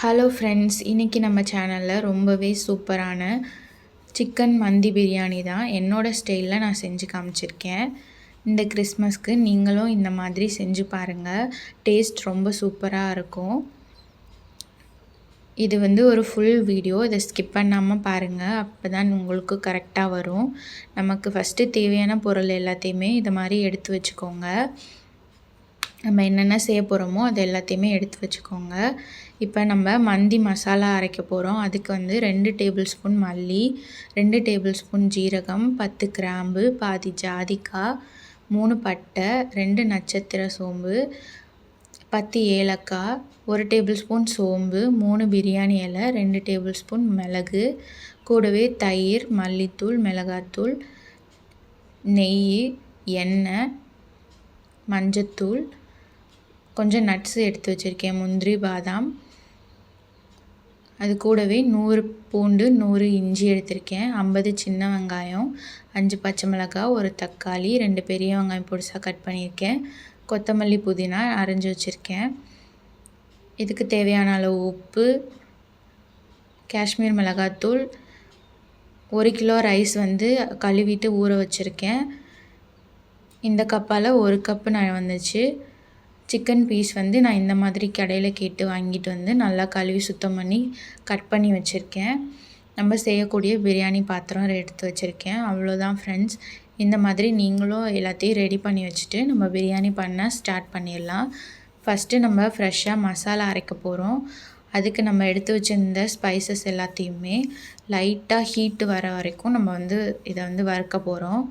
Hello friends இன்றைக்கி நம்ம சேனலில் ரொம்பவே சூப்பரான சிக்கன் மந்தி பிரியாணி தான் என்னோடய ஸ்டைலில் நான் செஞ்சு காமிச்சிருக்கேன். இந்த கிறிஸ்மஸ்க்கு நீங்களும் இந்த மாதிரி செஞ்சு பாருங்கள் டேஸ்ட் ரொம்ப சூப்பராக இருக்கும். இது வந்து ஒரு ஃபுல் வீடியோ இதை ஸ்கிப் பண்ணாமல் பாருங்கள் அப்போ தான் உங்களுக்கு கரெக்டாக வரும். நமக்கு ஃபஸ்ட்டு தேவையான பொருள் எல்லாத்தையுமே இதை மாதிரி எடுத்து வச்சுக்கோங்க. நம்ம என்னென்ன செய்ய போகிறோமோ அது எல்லாத்தையுமே எடுத்து வச்சுக்கோங்க. இப்போ நம்ம மந்தி மசாலா அரைக்க போகிறோம் அதுக்கு வந்து ரெண்டு டேபிள் ஸ்பூன் மல்லி ரெண்டு டேபிள் ஸ்பூன் ஜீரகம் பத்து கிராம்பு பாதி ஜாதிக்காய் மூணு பட்டை ரெண்டு நட்சத்திர சோம்பு பத்து ஏலக்காய் ஒரு டேபிள் ஸ்பூன் சோம்பு மூணு பிரியாணி இலை ரெண்டு டேபிள் ஸ்பூன் மிளகு கூடவே தயிர் மல்லித்தூள் மிளகாத்தூள் நெய் எண்ணெய் மஞ்சத்தூள் கொஞ்சம் நட்ஸு எடுத்து வச்சுருக்கேன். முந்திரி பாதாம் அது கூடவே நூறு பூண்டு நூறு இஞ்சி எடுத்திருக்கேன். ஐம்பது சின்ன வெங்காயம் அஞ்சு பச்சை மிளகாய் ஒரு தக்காளி ரெண்டு பெரிய வெங்காயம் பொடிசாக கட் பண்ணியிருக்கேன். கொத்தமல்லி புதினா அரைஞ்சி வச்சுருக்கேன். இதுக்கு தேவையான அளவு உப்பு காஷ்மீர் மிளகாத்தூள் ஒரு கிலோ ரைஸ் வந்து கழுவிட்டு ஊற வச்சுருக்கேன். இந்த கப்பால் ஒரு கப்பு நான் வந்துச்சு. சிக்கன் பீஸ் வந்து நான் இந்த மாதிரி கடையில் கேட்டு வாங்கிட்டு வந்து நல்லா கழுவி சுத்தம் பண்ணி கட் பண்ணி வச்சுருக்கேன். நம்ம செய்யக்கூடிய பிரியாணி பாத்திரம் எடுத்து வச்சுருக்கேன். அவ்வளோதான் ஃப்ரெண்ட்ஸ் இந்த மாதிரி நீங்களும் எல்லாத்தையும் ரெடி பண்ணி வச்சுட்டு நம்ம பிரியாணி பண்ண ஸ்டார்ட் பண்ணிடலாம். ஃபஸ்ட்டு நம்ம ஃப்ரெஷ்ஷாக மசாலா அரைக்க போகிறோம் அதுக்கு நம்ம எடுத்து வச்சுருந்த ஸ்பைசஸ் எல்லாத்தையுமே லைட்டாக ஹீட்டு வர வரைக்கும் நம்ம வந்து இதை வந்து வறுக்க போகிறோம்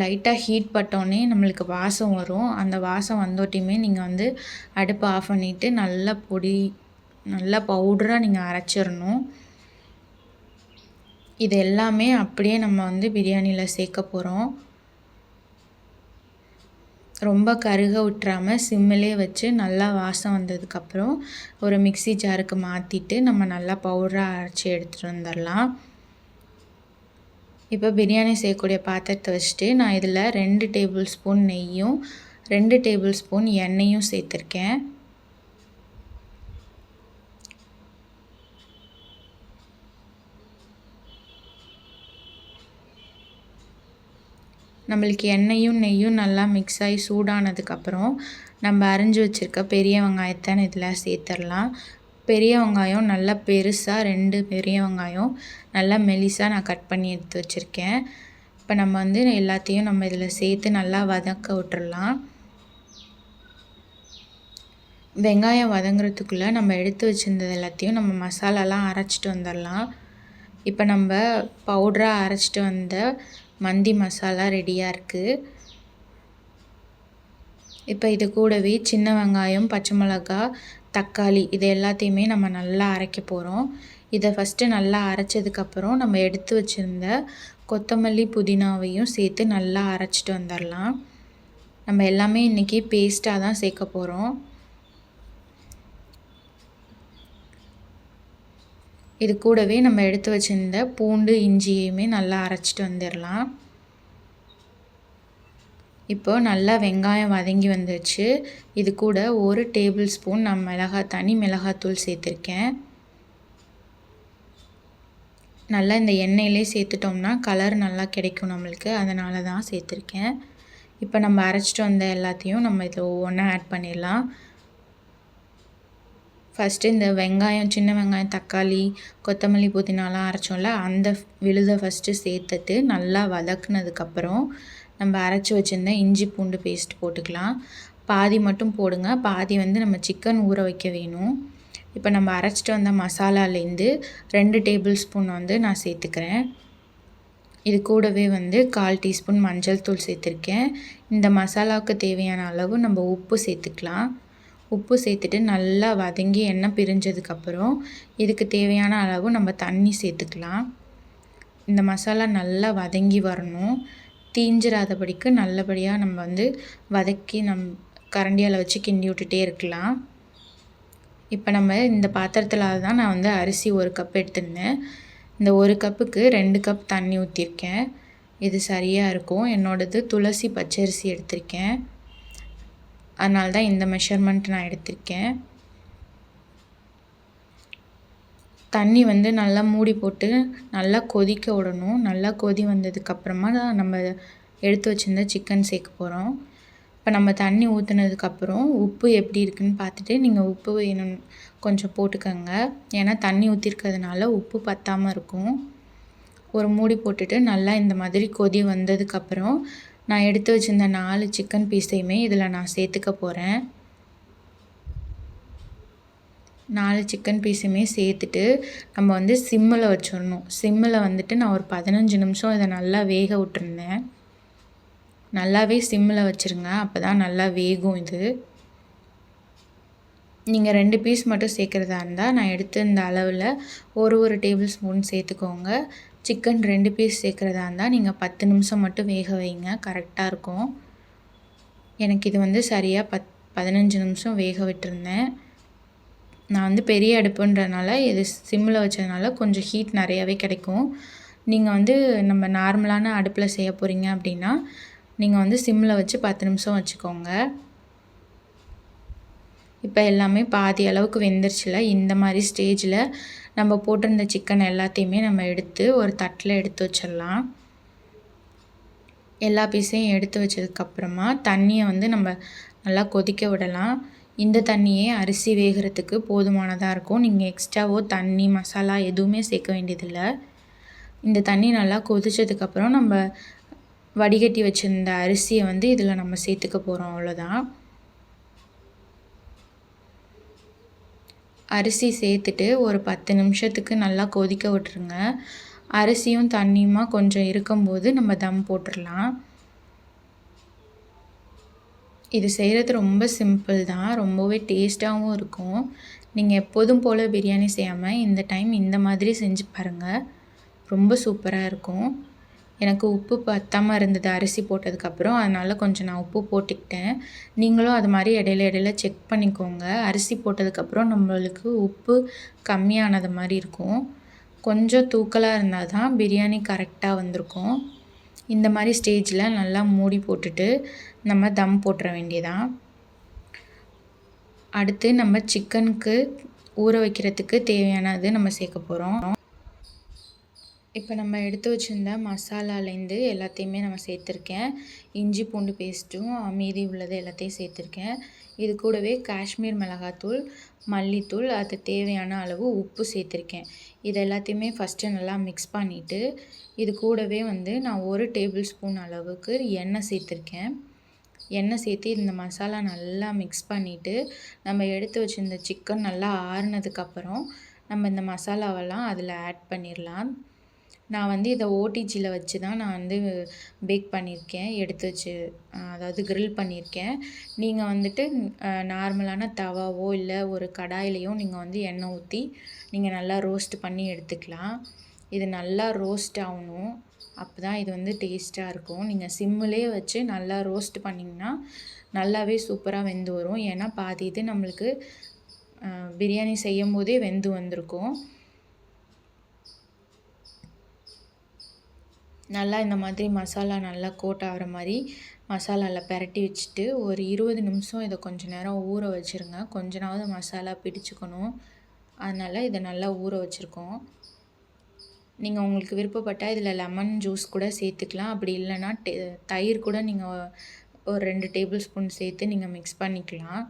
லைட்டாக ஹீட் பட்டோடனே நம்மளுக்கு வாசம் வரும். அந்த வாசம் வந்தோட்டியுமே நீங்கள் வந்து அடுப்பை ஆஃப் பண்ணிவிட்டு நல்லா பொடி நல்லா பவுடராக நீங்கள் அரைச்சிடணும் இது எல்லாமே அப்படியே நம்ம வந்து பிரியாணியில் சேர்க்க போகிறோம் ரொம்ப கருக விட்டுறாமல் சிம்மிலே வச்சு நல்லா வாசம் வந்ததுக்கப்புறம் ஒரு மிக்சி ஜாருக்கு மாற்றிட்டு நம்ம நல்லா பவுடராக அரைச்சி எடுத்துகிட்டு வந்துடலாம் இப்போ பிரியாணி செய்யக்கூடிய பாத்திரத்தை வச்சுட்டு நான் இதில் ரெண்டு டேபிள் ஸ்பூன் நெய்யும் ரெண்டு டேபிள் ஸ்பூன் எண்ணெயும் சேர்த்துருக்கேன். நம்மளுக்கு எண்ணெயும் நெய்யும் நல்லா மிக்ஸ் ஆகி சூடானதுக்கப்புறம் நம்ம அரிஞ்சு வச்சுருக்க பெரிய வெங்காயத்தை இதில் சேர்த்துடலாம். பெரிய வெங்காயம் நல்லா பெருசாக ரெண்டு பெரிய வெங்காயம் நல்லா மெலிசாக நான் கட் பண்ணி எடுத்து வச்சுருக்கேன். இப்போ நம்ம வந்து எல்லாத்தையும் நம்ம இதில் சேர்த்து நல்லா வதக்க விட்டுறலாம். வெங்காயம் வதங்குறதுக்குள்ளே நம்ம எடுத்து வச்சுருந்தது எல்லாத்தையும் நம்ம மசாலாலாம் அரைச்சிட்டு வந்துடலாம் இப்போ நம்ம பவுட்ராக அரைச்சிட்டு வந்த மந்தி மசாலா ரெடியாக இருக்குது இப்போ இது கூடவே சின்ன வெங்காயம் பச்சை மிளகா தக்காளி இது எல்லாத்தையுமே நம்ம நல்லா அரைக்க போகிறோம் இதை ஃபஸ்ட்டு நல்லா அரைச்சதுக்கப்புறம் நம்ம எடுத்து வச்சுருந்த கொத்தமல்லி புதினாவையும் சேர்த்து நல்லா அரைச்சிட்டு வந்துடலாம் நம்ம எல்லாமே இன்றைக்கி பேஸ்ட்டாக தான் சேர்க்க போகிறோம் இது கூடவே நம்ம எடுத்து வச்சுருந்த பூண்டு இஞ்சியுமே நல்லா அரைச்சிட்டு வந்துடலாம் இப்போ நல்லா வெங்காயம் வதங்கி வந்துடுச்சு இது கூட ஒரு டேபிள் ஸ்பூன் நான் மிளகா தனி மிளகாத்தூள் சேர்த்துருக்கேன். நல்லா இந்த எண்ணெயிலே சேர்த்துட்டோம்னா கலர் நல்லா கிடைக்கும் நம்மளுக்கு. அதனால தான் சேர்த்துருக்கேன். இப்போ நம்ம அரைச்சிட்டு வந்த எல்லாத்தையும் நம்ம இதில் ஒவ்வொன்றா ஆட் பண்ணிடலாம். ஃபஸ்ட்டு இந்த வெங்காயம் சின்ன வெங்காயம் தக்காளி கொத்தமல்லி புதினாலாம் அரைச்சோம்ல அந்த விழுதை ஃபஸ்ட்டு சேர்த்துட்டு நல்லா வதக்குனதுக்கப்புறம் நம்ம அரைச்சி வச்சுருந்த இஞ்சி பூண்டு பேஸ்ட் போட்டுக்கலாம். பாதி மட்டும் போடுங்க. பாதி வந்து நம்ம சிக்கன் ஊற வைக்க வேணும். இப்போ நம்ம அரைச்சிட்டு வந்த மசாலாலேருந்து ரெண்டு டேபிள் ஸ்பூன் வந்து நான் சேர்த்துக்கிறேன். இது கூடவே வந்து கால் டீஸ்பூன் மஞ்சள் தூள் சேர்த்துருக்கேன். இந்த மசாலாவுக்கு தேவையான அளவு நம்ம உப்பு சேர்த்துக்கலாம். உப்பு சேர்த்துட்டு நல்லா வதங்கி எண்ணெய் பிரிஞ்சதுக்கப்புறம் இதுக்கு தேவையான அளவு நம்ம தண்ணி சேர்த்துக்கலாம். இந்த மசாலா நல்லா வதங்கி வரணும். தீஞ்சிராதபடிக்கு நல்லபடியாக நம்ம வந்து வதக்கி நம் கரண்டியால் வச்சு கிண்டி விட்டுட்டே இருக்கலாம். இப்போ நம்ம இந்த பாத்திரத்தில் தான் நான் வந்து அரிசி ஒரு கப் எடுத்துருந்தேன். இந்த ஒரு கப்புக்கு ரெண்டு கப் தண்ணி ஊற்றிருக்கேன் இது சரியாக இருக்கும். என்னோடது துளசி பச்சரிசி எடுத்திருக்கேன். அதனால தான் இந்த மெஷர்மெண்ட் நான் எடுத்திருக்கேன். தண்ணி வந்து நல்லா மூடி போட்டு நல்லா கொதிக்க விடணும். நல்லா கொதி வந்ததுக்கப்புறமா தான் நம்ம எடுத்து வச்சுருந்த சிக்கன் சேர்க்க போகிறோம் இப்போ நம்ம தண்ணி ஊற்றுனதுக்கப்புறம் உப்பு எப்படி இருக்குன்னு பார்த்துட்டு நீங்கள் உப்பு வேணும் கொஞ்சம் போட்டுக்கோங்க. ஏன்னா தண்ணி ஊற்றிருக்கிறதுனால உப்பு பத்தாமல் இருக்கும். ஒரு மூடி போட்டுட்டு நல்லா இந்த மாதிரி கொதி வந்ததுக்கப்புறம் நான் எடுத்து வச்சுருந்த நாலு சிக்கன் பீஸையுமே இதில் நான் சேர்த்துக்க போகிறேன் நாலு சிக்கன் பீஸுமே சேர்த்துட்டு நம்ம வந்து சிம்மில் வச்சிடணும். சிம்மில் வந்துட்டு நான் ஒரு பதினஞ்சு நிமிஷம் இதை நல்லா வேக விட்டுருந்தேன். நல்லாவே சிம்மில் வச்சுருங்க. அப்போ தான் நல்லா வேகும் இது. நீங்கள் ரெண்டு பீஸ் மட்டும் சேர்க்குறதா இருந்தால் நான் எடுத்து இந்த அளவில் ஒரு ஒரு டேபிள் ஸ்பூன் சேர்த்துக்கோங்க. சிக்கன் ரெண்டு பீஸ் சேர்க்குறதா இருந்தால் நீங்கள் பத்து நிமிஷம் மட்டும் வேக வைங்க. கரெக்டாக இருக்கும். எனக்கு இது வந்து சரியாக பத் பதினஞ்சு நிமிஷம் வேக விட்டுருந்தேன். நான் வந்து பெரிய அடுப்புன்றதுனால இது சிம்மில் வச்சதுனால கொஞ்சம் ஹீட் நிறையாவே கிடைக்கும். நீங்கள் வந்து நம்ம நார்மலான அடுப்பில் செய்ய போகிறீங்க அப்படின்னா நீங்கள் வந்து சிம்மில் வச்சு பத்து நிமிஷம் வச்சுக்கோங்க. இப்போ எல்லாமே பாதி அளவுக்கு வெந்துருச்சுல இந்த மாதிரி ஸ்டேஜில் நம்ம போட்டிருந்த சிக்கன் எல்லாத்தையுமே நம்ம எடுத்து ஒரு தட்டில் எடுத்து வச்சிடலாம். எல்லா பீஸையும் எடுத்து வச்சதுக்கப்புறமா தண்ணியை வந்து நம்ம நல்லா கொதிக்க விடலாம். இந்த தண்ணியே அரிசி வேகிறதுக்கு போதுமானதாக இருக்கும். நீங்கள் எக்ஸ்ட்ராவோ தண்ணி மசாலா எதுவுமே சேர்க்க வேண்டியதில்லை. இந்த தண்ணி நல்லா கொதிச்சதுக்கப்புறம் நம்ம வடிகட்டி வச்சுருந்த அரிசியை வந்து இதில் நம்ம சேர்த்துக்க போகிறோம் அவ்வளோதான் அரிசி சேர்த்துட்டு ஒரு பத்து நிமிஷத்துக்கு நல்லா கொதிக்க விட்டுருங்க. அரிசியும் தண்ணியுமா கொஞ்சம் இருக்கும்போது நம்ம தம் போட்டுடலாம். இது செய்கிறது ரொம்ப சிம்பிள் தான். ரொம்பவே டேஸ்ட்டாகவும் இருக்கும். நீங்கள் எப்போதும் போல் பிரியாணி செய்யாமல் இந்த டைம் இந்த மாதிரி செஞ்சு பாருங்கள் ரொம்ப சூப்பராக இருக்கும். எனக்கு உப்பு பத்தாமல் இருந்தது அரிசி போட்டதுக்கப்புறம். அதனால் கொஞ்சம் நான் உப்பு போட்டுக்கிட்டேன். நீங்களும் அது மாதிரி இடையில இடையில செக் பண்ணிக்கோங்க. அரிசி போட்டதுக்கப்புறம் நம்மளுக்கு உப்பு கம்மியானது மாதிரி இருக்கும். கொஞ்சம் தூக்கலாக இருந்தால் தான் பிரியாணி கரெக்டாக வந்திருக்கும். இந்த மாதிரி ஸ்டேஜில் நல்லா மூடி போட்டுட்டு நம்ம தம் போட்டுற வேண்டியதான் அடுத்து நம்ம சிக்கனுக்கு ஊற வைக்கிறதுக்கு தேவையானது நம்ம சேர்க்க போகிறோம் இப்போ நம்ம எடுத்து வச்சுருந்த மசாலாலேருந்து எல்லாத்தையுமே நம்ம சேர்த்துருக்கேன். இஞ்சி பூண்டு பேஸ்ட்டும் மீதி உள்ளது எல்லாத்தையும் சேர்த்துருக்கேன். இது கூடவே காஷ்மீர் மிளகாத்தூள் மல்லித்தூள் அது தேவையான அளவு உப்பு சேர்த்துருக்கேன். இது எல்லாத்தையுமே ஃபஸ்ட்டு நல்லா மிக்ஸ் பண்ணிவிட்டு இது கூடவே வந்து நான் ஒரு டேபிள் ஸ்பூன் அளவுக்கு எண்ணெய் சேர்த்துருக்கேன். எண்ணெய் சேர்த்து இந்த மசாலா நல்லா மிக்ஸ் பண்ணிவிட்டு நம்ம எடுத்து வச்சுருந்த சிக்கன் நல்லா ஆறுனதுக்கப்புறம் நம்ம இந்த மசாலாவெல்லாம் அதில் ஆட் பண்ணிடலாம் நான் வந்து இதை ஓடிஜியில் வச்சு தான் நான் வந்து பேக் பண்ணியிருக்கேன். எடுத்து வச்சு அதாவது க்ரில் பண்ணியிருக்கேன். நீங்கள் வந்துட்டு நார்மலான தவாவோ இல்லை ஒரு கடாயிலையோ நீங்கள் வந்து எண்ணெய் ஊற்றி நீங்கள் நல்லா ரோஸ்ட் பண்ணி எடுத்துக்கலாம். இது நல்லா ரோஸ்ட் ஆகணும். அப்போ தான் இது வந்து டேஸ்ட்டாக இருக்கும். நீங்கள் சிம்மிலே வச்சு நல்லா ரோஸ்ட் பண்ணிங்கன்னா நல்லாவே சூப்பராக வெந்து வரும். ஏன்னா பாதி இது நம்மளுக்கு பிரியாணி செய்யும் போதே வெந்து வந்திருக்கும். நல்லா இந்த மாதிரி மசாலா நல்லா கோட் ஆகிற மாதிரி மசாலாவில் பெரட்டி வச்சுட்டு ஒரு இருபது நிமிஷம் இதை கொஞ்சம் நேரம் ஊற வச்சுருங்க. கொஞ்சனாவது மசாலா பிடிச்சிக்கணும். அதனால் இதை நல்லா ஊற வச்சுருக்கோம். நீங்கள் உங்களுக்கு விருப்பப்பட்டால் இதில் லெமன் ஜூஸ் கூட சேர்த்துக்கலாம். அப்படி இல்லைன்னா டே தயிர் கூட நீங்கள் ஒரு ரெண்டு டேபிள் ஸ்பூன் சேர்த்து நீங்கள் மிக்ஸ் பண்ணிக்கலாம்.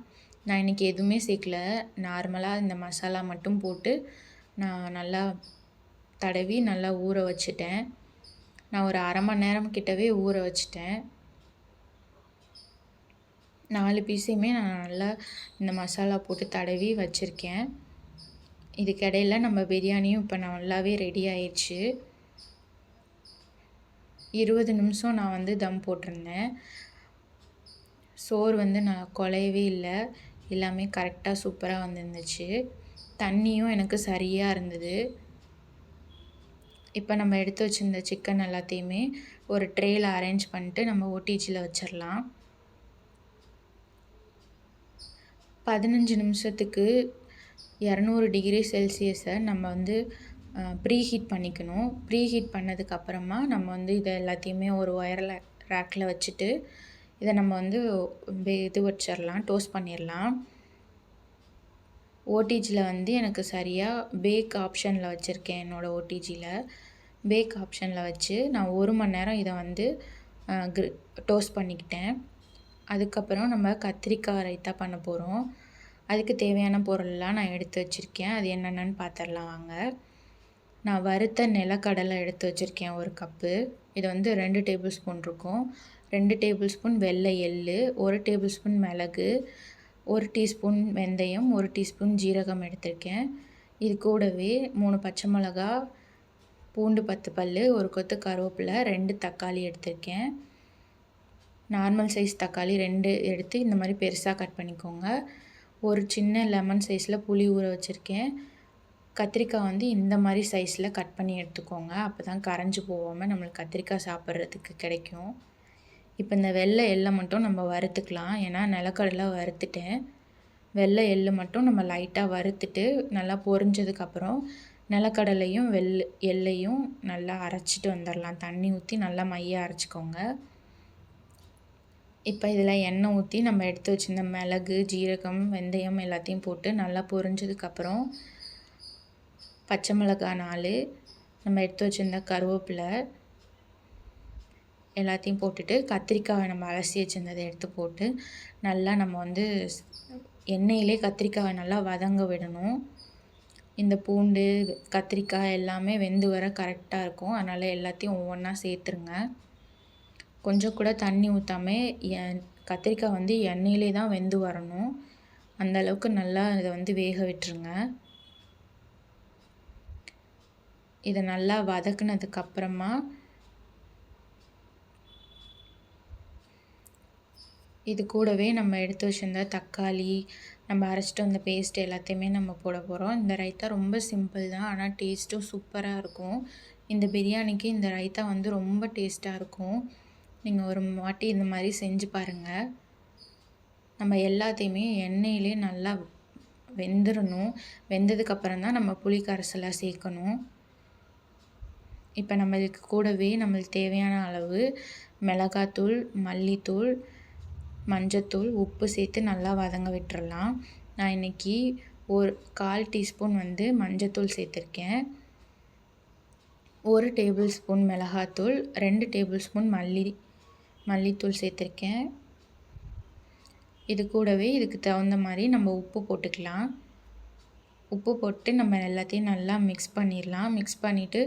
நான் இன்றைக்கி எதுவுமே சேர்க்கல. நார்மலாக இந்த மசாலா மட்டும் போட்டு நான் நல்லா தடவி நல்லா ஊற வச்சுட்டேன். நான் ஒரு அரை மணி நேரம் கிட்டவே ஊற வச்சுட்டேன். நாலு பீஸையுமே நான் நல்லா இந்த மசாலா போட்டு தடவி வச்சுருக்கேன். இதுக்கிடையில் நம்ம பிரியாணியும் இப்போ நல்லாவே ரெடி ஆயிடுச்சு இருபது நிமிஷம் நான் வந்து தம் போட்டிருந்தேன். சோறு வந்து நான் குலையவே இல்லை. எல்லாமே கரெக்டாக சூப்பராக வந்துருந்துச்சு. தண்ணியும் எனக்கு சரியாக இருந்தது. இப்போ நம்ம எடுத்து வச்சுருந்த சிக்கன் எல்லாத்தையுமே ஒரு ட்ரேயில் அரேஞ்ச் பண்ணிட்டு நம்ம ஓடிஜியில் வச்சிடலாம் பதினஞ்சு நிமிஷத்துக்கு இரநூறு டிகிரி செல்சியஸை நம்ம வந்து ப்ரீ ஹீட் பண்ணிக்கணும். ப்ரீ ஹீட் பண்ணதுக்கப்புறமா நம்ம வந்து இதை எல்லாத்தையுமே ஒரு ஒயரில் ரேக்கில் வச்சுட்டு இதை நம்ம வந்து இது வச்சிடலாம் டோஸ்ட் பண்ணிடலாம் ஓடிஜியில் வந்து எனக்கு சரியாக பேக் ஆப்ஷனில் வச்சுருக்கேன் என்னோடய ஓடிஜியில் பேக் ஆப்ஷனில் வச்சு நான் ஒரு மணி நேரம் இதை வந்து க்ரி டோஸ்ட் பண்ணிக்கிட்டேன். அதுக்கப்புறம் நம்ம கத்திரிக்காய் ரைத்தா பண்ண போகிறோம் அதுக்கு தேவையான பொருள்லாம் நான் எடுத்து வச்சுருக்கேன். அது என்னென்னு பார்த்துடலாம் வாங்க. நான் வறுத்த நிலக்கடலை எடுத்து வச்சுருக்கேன் ஒரு கப்பு. இது வந்து ரெண்டு டேபிள் ஸ்பூன் இருக்கும். ரெண்டு டேபிள் ஸ்பூன் வெள்ளை எள் ஒரு டேபிள் ஸ்பூன் மிளகு ஒரு டீஸ்பூன் வெந்தயம் ஒரு டீஸ்பூன் ஜீரகம் எடுத்திருக்கேன். இது கூடவே மூணு பச்சை மிளகா பூண்டு பத்து பல் ஒரு கொத்து கருவேப்பிலை ரெண்டு தக்காளி எடுத்திருக்கேன். நார்மல் சைஸ் தக்காளி ரெண்டு எடுத்து இந்த மாதிரி பெருசாக கட் பண்ணிக்கோங்க. ஒரு சின்ன லெமன் சைஸில் புளி ஊற வச்சுருக்கேன். கத்திரிக்காய் வந்து இந்த மாதிரி சைஸில் கட் பண்ணி எடுத்துக்கோங்க. அப்போ தான் கரைஞ்சி போகாமல் நம்மளுக்கு கத்திரிக்காய் சாப்பிட்றதுக்கு கிடைக்கும். இப்போ இந்த வெள்ளை எள்ளை மட்டும் நம்ம வறுத்துக்கலாம். ஏன்னா நிலக்கடலை வறுத்துட்டேன். வெள்ளை எள்ளு மட்டும் நம்ம லைட்டாக வறுத்துட்டு நல்லா பொரிஞ்சதுக்கப்புறம் நிலக்கடலையும் வெள் எள்ளையும் நல்லா அரைச்சிட்டு வந்துடலாம் தண்ணி ஊற்றி நல்லா மையாக அரைச்சிக்கோங்க. இப்போ இதில் எண்ணெய் ஊற்றி நம்ம எடுத்து வச்சுருந்த மிளகு ஜீரகம் வெந்தயம் எல்லாத்தையும் போட்டு நல்லா பொரிஞ்சதுக்கப்புறம் பச்சை மிளகாய் நாலு நம்ம எடுத்து வச்சுருந்த கருவேப்பிலை எல்லாத்தையும் போட்டுட்டு கத்திரிக்காயை நம்ம அலசி வச்சுருந்ததை எடுத்து போட்டு நல்லா நம்ம வந்து எண்ணெயிலே கத்திரிக்காயை நல்லா வதங்க விடணும். இந்த பூண்டு கத்திரிக்காய் எல்லாமே வெந்து வர கரெக்டாக இருக்கும். அதனால் எல்லாத்தையும் ஒவ்வொன்றா சேர்த்துருங்க. கொஞ்சம் கூட தண்ணி ஊற்றாமல் என் கத்திரிக்காய் வந்து எண்ணெயிலே தான் வெந்து வரணும். அந்த அளவுக்கு நல்லா இதை வந்து வேக விட்டுருங்க. இதை நல்லா வதக்குனதுக்கப்புறமா இது கூடவே நம்ம எடுத்து வச்சுருந்த தக்காளி நம்ம அரைச்சிட்டு வந்த பேஸ்ட் எல்லாத்தையுமே நம்ம போட போகிறோம் இந்த ரைத்தா ரொம்ப சிம்பிள் தான். ஆனால் டேஸ்ட்டும் சூப்பராக இருக்கும். இந்த பிரியாணிக்கு இந்த ரைத்தா வந்து ரொம்ப டேஸ்ட்டாக இருக்கும். நீங்கள் ஒரு வாட்டி இந்த மாதிரி செஞ்சு பாருங்கள் நம்ம எல்லாத்தையுமே எண்ணெயிலே நல்லா வெந்துடணும் வெந்ததுக்கப்புறம் தான் நம்ம புளி கரைசலாக சேர்க்கணும். இப்போ நம்ம இதுக்கு கூடவே நம்மளுக்கு தேவையான அளவு மிளகாத்தூள் மல்லித்தூள் மஞ்சத்தூள் உப்பு சேர்த்து நல்லா வதங்க விட்டுறலாம். நான் இன்றைக்கி ஒரு கால் டீஸ்பூன் வந்து மஞ்சத்தூள் சேர்த்துருக்கேன். ஒரு டேபிள் ஸ்பூன் மிளகாத்தூள் ரெண்டு டேபிள் ஸ்பூன் மல்லி மல்லித்தூள் சேர்த்துருக்கேன். இது கூடவே இதுக்கு தகுந்த மாதிரி நம்ம உப்பு போட்டுக்கலாம். உப்பு போட்டு நம்ம எல்லாத்தையும் நல்லா மிக்ஸ் பண்ணிடலாம். மிக்ஸ் பண்ணிவிட்டு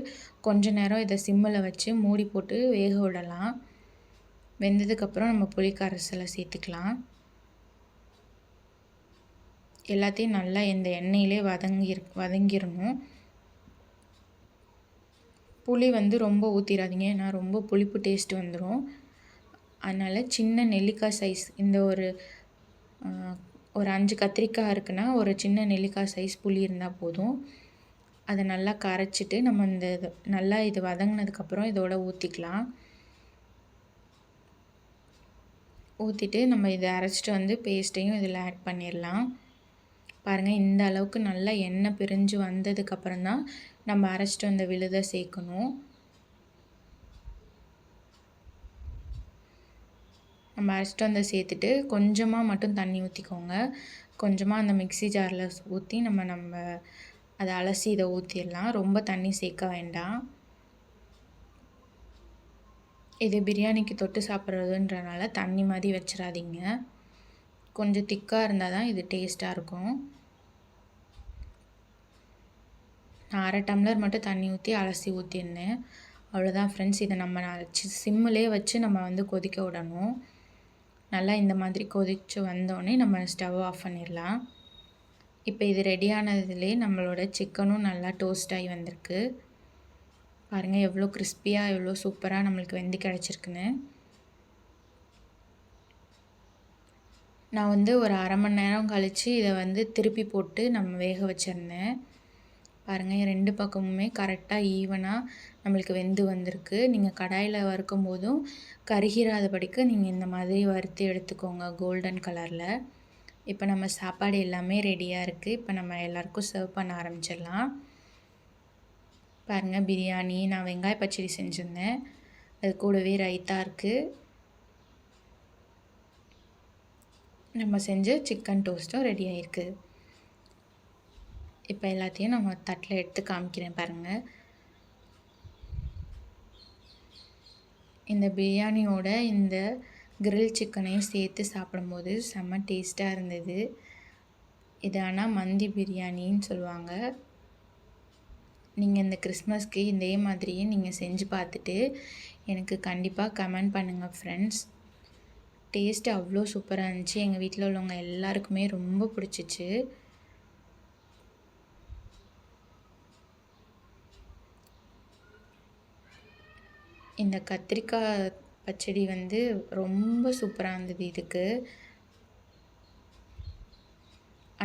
கொஞ்ச நேரம் இதை சிம்மில் வச்சு மூடி போட்டு வேக விடலாம். வெந்ததுக்கப்புறம் நம்ம புளி கரைசலை சேர்த்துக்கலாம். எல்லாத்தையும் நல்லா இந்த எண்ணெயிலே வதங்கி வதங்கிடணும் புளி வந்து ரொம்ப ஊற்றிடாதீங்க ஏன்னா ரொம்ப புளிப்பு டேஸ்ட் வந்துடும் அதனால் சின்ன நெல்லிக்காய் சைஸ் இந்த ஒரு ஒரு அஞ்சு கத்திரிக்காய் இருக்குன்னா ஒரு சின்ன நெல்லிக்காய் சைஸ் புளி இருந்தால் போதும். அதை நல்லா கரைச்சிட்டு நம்ம இந்த நல்லா இது வதங்கினதுக்கப்புறம் இதோட ஊற்றிக்கலாம் ஊற்றிட்டு நம்ம இதை அரைச்சிட்டு வந்து பேஸ்ட்டையும் இதில் ஆட் பண்ணிடலாம். பாருங்கள் இந்த அளவுக்கு நல்லா எண்ணெய் பிரிஞ்சு வந்ததுக்கப்புறம் தான் நம்ம அரைச்சிட்டு வந்த விழுதை சேர்க்கணும். நம்ம அரைச்சிட்டு வந்து சேர்த்துட்டு கொஞ்சமாக மட்டும் தண்ணி ஊற்றிக்கோங்க கொஞ்சமாக அந்த மிக்சி ஜாரில் ஊற்றி நம்ம நம்ம அதை அலசி இதை ஊற்றிடலாம் ரொம்ப தண்ணி சேர்க்க வேண்டாம். இது பிரியாணிக்கு தொட்டு சாப்பிட்றதுன்றனால தண்ணி மாதிரி வச்சிடாதீங்க. கொஞ்சம் திக்காக இருந்தால் தான் இது டேஸ்ட்டாக இருக்கும். நான் அரை டம்ளர் மட்டும் தண்ணி ஊற்றி அலசி ஊற்றிருந்தேன் அவ்வளோதான் ஃப்ரெண்ட்ஸ் இதை நம்ம சிம்மிலே வச்சு நம்ம வந்து கொதிக்க விடணும். நல்லா இந்த மாதிரி கொதித்து வந்தோடனே நம்ம ஸ்டவ் ஆஃப் பண்ணிடலாம். இப்போ இது ரெடியானதுலேயே நம்மளோட சிக்கனும் நல்லா டோஸ்ட் ஆகி வந்திருக்கு. பாருங்கள் எவ்வளோ கிறிஸ்பியாக எவ்வளோ சூப்பராக நம்மளுக்கு வெந்து கிடச்சிருக்குன்னு. நான் வந்து ஒரு அரை மணி நேரம் கழித்து இதை வந்து திருப்பி போட்டு நம்ம வேக வச்சுருந்தேன். பாருங்கள் ரெண்டு பக்கமுமே கரெக்டாக ஈவனாக நம்மளுக்கு வெந்து வந்திருக்கு. நீங்கள் கடாயில் வறுக்கும் போதும் கருகிராதபடிக்கு நீங்கள் இந்த மாதிரி வறுத்து எடுத்துக்கோங்க கோல்டன் கலரில் இப்போ நம்ம சாப்பாடு எல்லாமே ரெடியாக இருக்குது இப்போ நம்ம எல்லாருக்கும் சர்வ் பண்ண ஆரம்பிச்சிடலாம். பாருங்கள் பிரியாணி. நான் வெங்காய பச்சடி செஞ்சுருந்தேன். அது கூடவே ரைத்தா இருக்குது நம்ம செஞ்ச சிக்கன் டோஸ்ட்டும் ரெடி ஆகிருக்கு இப்போ எல்லாத்தையும் நம்ம தட்டில் எடுத்து காமிக்கிறேன் பாருங்கள் இந்த பிரியாணியோட இந்த கிரில் சிக்கனையும் சேர்த்து சாப்பிடும்போது செம்ம டேஸ்ட்டாக இருந்தது. இது ஆனால் மந்தி பிரியாணின்னு சொல்லுவாங்க. நீங்கள் இந்த கிறிஸ்மஸ்க்கு இதே மாதிரியே நீங்கள் செஞ்சு பார்த்துட்டு எனக்கு கண்டிப்பாக கமெண்ட் பண்ணுங்கள் ஃப்ரெண்ட்ஸ் டேஸ்ட்டு அவ்வளோ சூப்பராக இருந்துச்சு. எங்கள் வீட்டில் உள்ளவங்க எல்லாருக்குமே ரொம்ப பிடிச்சிச்சு. இந்த கத்திரிக்காய் பச்சடி வந்து ரொம்ப சூப்பராக இருந்தது இதுக்கு.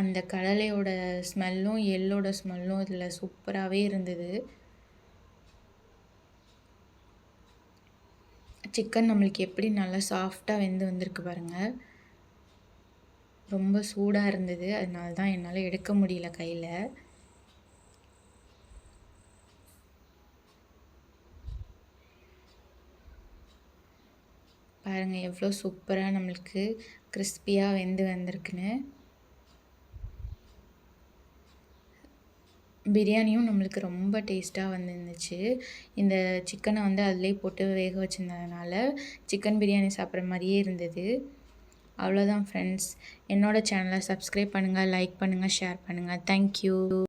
அந்த கடலையோட ஸ்மெல்லும் எள்ளோட ஸ்மெல்லும் இதில் சூப்பராகவே இருந்தது. சிக்கன் நம்மளுக்கு எப்படி நல்லா சாஃப்டாக வெந்து வந்திருக்கு பாருங்கள் ரொம்ப சூடாக இருந்தது. அதனால தான் என்னால் எடுக்க முடியல கையில். பாருங்கள் எவ்வளோ சூப்பராக நம்மளுக்கு கிறிஸ்பியாக வெந்து வந்திருக்குன்னு. பிரியாணியும் நம்மளுக்கு ரொம்ப டேஸ்ட்டாக வந்துருந்துச்சு. இந்த சிக்கனை வந்து அதிலே போட்டு வேக வச்சுருந்ததுனால சிக்கன் பிரியாணி சாப்பிட்ற மாதிரியே இருந்தது. அவ்வளோதான் ஃப்ரெண்ட்ஸ் என்னோடய சேனலை சப்ஸ்கிரைப் பண்ணுங்கள் லைக் பண்ணுங்கள் ஷேர் பண்ணுங்கள் தேங்க்யூ